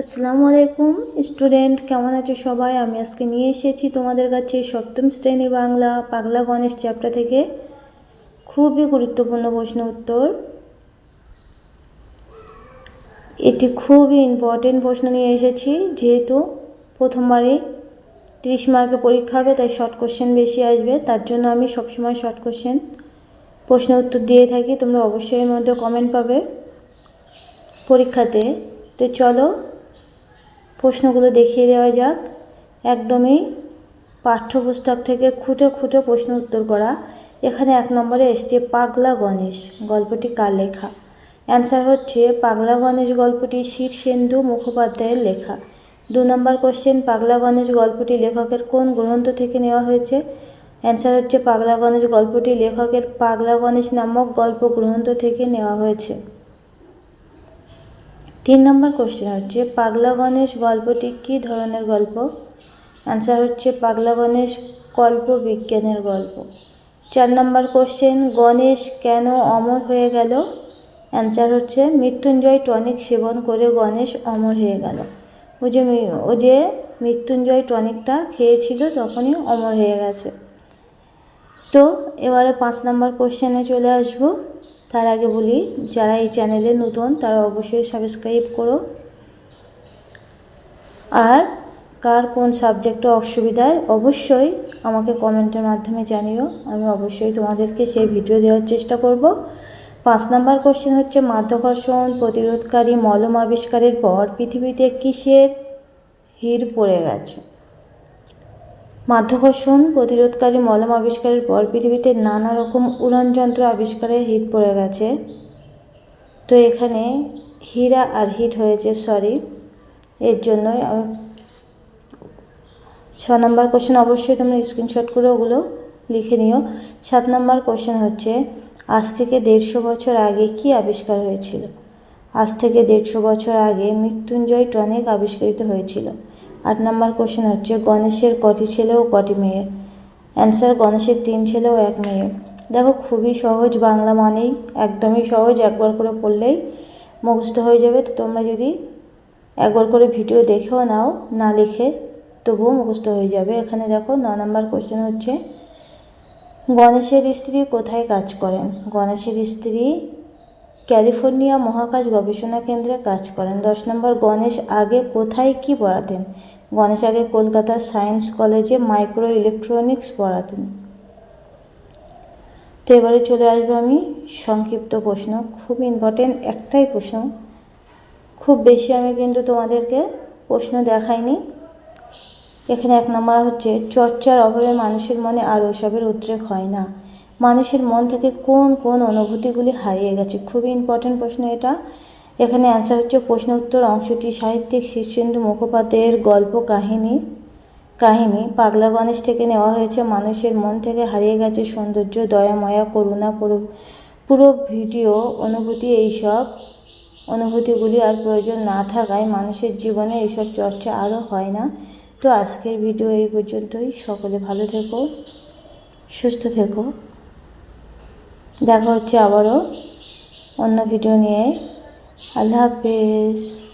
আসসালামু আলাইকুম। স্টুডেন্ট, কেমন আছো সবাই? আমি আজকে নিয়ে এসেছি তোমাদের কাছে সপ্তম শ্রেণি বাংলা পাগলা গণেশ চ্যাপ্টার থেকে। খুবই গুরুত্বপূর্ণ প্রশ্ন উত্তর। এটি খুবই ইম্পর্টেন্ট প্রশ্ন নিয়ে এসেছি, যেহেতু প্রথমবারে তিরিশ মার্কের পরীক্ষা হবে, তাই শর্ট কোশ্চেন বেশি আসবে। তার জন্য আমি সবসময় শর্ট কোশ্চেন প্রশ্ন উত্তর দিয়ে থাকি। তোমরা অবশ্যই এর মধ্যে কমেন্ট পাবে পরীক্ষাতে। তো চলো প্রশ্নগুলো দেখিয়ে দেওয়া যাক। একদমই পাঠ্যপুস্তক থেকে খুঁটে খুঁটে প্রশ্ন উত্তর করা। এখানে এক নম্বরে এসছে পাগলা গণেশ, গল্পটি কার লেখা? অ্যান্সার হচ্ছে পাগলা গণেশ গল্পটি শীর্ষেন্দু মুখোপাধ্যায়ের লেখা। দু নম্বর কোশ্চেন, পাগলা গণেশ গল্পটি লেখকের কোন গ্রন্থ থেকে নেওয়া হয়েছে? অ্যান্সার হচ্ছে পাগলা গণেশ গল্পটি লেখকের পাগলা গণেশ নামক গল্প গ্রন্থ থেকে নেওয়া হয়েছে। তিন নম্বর কোশ্চেন হচ্ছে, পাগলা গণেশ গল্পটি কী ধরনের গল্প? অ্যান্সার হচ্ছে, পাগলা গণেশ কল্প বিজ্ঞানের গল্প। চার নম্বর কোশ্চেন গণেশ কেন অমর হয়ে গেল? অ্যান্সার হচ্ছে, মৃত্যুঞ্জয় টনিক সেবন করে গণেশ অমর হয়ে গেল। ও যে ও যে মৃত্যুঞ্জয় টনিকটা খেয়েছিল তখনই অমর হয়ে গেছে। তো, এবারে পাঁচ নম্বর কোশ্চেনে চলে আসব। তার আগে বলি, যারা এই চ্যানেলে নতুন, তারা অবশ্যই সাবস্ক্রাইব করো। আর কার কোন সাবজেক্টে অসুবিধায়, অবশ্যই আমাকে কমেন্টের মাধ্যমে জানিও। আমি অবশ্যই তোমাদেরকে সেই ভিডিও দেওয়ার চেষ্টা করব। পাঁচ নম্বর কোশ্চেন হচ্ছে, মাধ্যাকর্ষণ প্রতিরোধকারী মলম আবিষ্কারের পর পৃথিবীতে কিসের হির পড়ে গেছে? মাধ্যাকর্ষণ প্রতিরোধকারী মলম আবিষ্কারের পর পৃথিবীতে নানা রকম উড়নযন্ত্র আবিষ্কারের হিট পড়ে গেছে। তো এখানে হীরা আর হিট হয়েছে সরি এর জন্যই আমি ছ নম্বর কোশ্চেন অবশ্যই তোমরা স্ক্রিনশট করে ওগুলো লিখে নিও। সাত নম্বর কোশ্চেন হচ্ছে, আজ থেকে দেড়শো বছর আগে কি আবিষ্কার হয়েছিল? আজ থেকে দেড়শো বছর আগে মৃত্যুঞ্জয় টনিক আবিষ্কৃত হয়েছিল। আট নম্বর কোশ্চেন হচ্ছে, গণেশের কটি ছেলে ও কটি মেয়ে? অ্যান্সার গণেশের তিন ছেলে ও এক মেয়ে। দেখো, খুবই সহজ বাংলা মানেই, একদমই সহজ, একবার করে পড়লেই মুখস্থ হয়ে যাবে। তো তোমরা যদি একবার করে ভিডিও দেখেও নাও, না লিখে, তবুও মুখস্থ হয়ে যাবে। এখানে দেখো, ন নম্বর কোশ্চেন হচ্ছে, গণেশের স্ত্রী কোথায় কাজ করেন? গণেশের স্ত্রী ক্যালিফোর্নিয়া মহাকাশ গবেষণা কেন্দ্রে কাজ করেন। দশ নম্বর, গণেশ আগে কোথায় কি পড়াতেন? গণেশ আগে কলকাতার সায়েন্স কলেজে মাইক্রো ইলেকট্রনিক্স পড়াতেন। তো এবারে চলে আসব আমি সংক্ষিপ্ত প্রশ্ন। খুব ইম্পর্টেন্ট একটাই প্রশ্ন। খুব বেশি আমি কিন্তু তোমাদেরকে প্রশ্ন দেখাইনি। এখানে এক নম্বর হচ্ছে, চর্চার অভাবে মানুষের মনে আর ওসবের উদ্রেক হয় না। মানুষের মন থেকে কোন কোন অনুভূতিগুলি হারিয়ে গেছে? খুবই ইম্পর্টেন্ট প্রশ্ন এটা। এখানে অ্যান্সার হচ্ছে প্রশ্ন উত্তর অংশটি সাহিত্যিক শীর্ষেন্দু মুখোপাধ্যায়ের গল্প কাহিনী। কাহিনী পাগলা গণেশ থেকে নেওয়া হয়েছে। মানুষের মন থেকে হারিয়ে গেছে সৌন্দর্য, দয়া, মায়া, করুণা, পুরো পুরো ভিডিও, অনুভূতি এইসব। অনুভূতিগুলি আর প্রয়োজন না থাকায় মানুষের জীবনে এইসব চর্চা আরও হয় না। তো আজকের ভিডিও এই পর্যন্তই। সকলে ভালো থেকো, সুস্থ থেকো। দেখা হচ্ছে আবারও অন্য ভিডিও নিয়ে। আল্লাহ হাফেজ।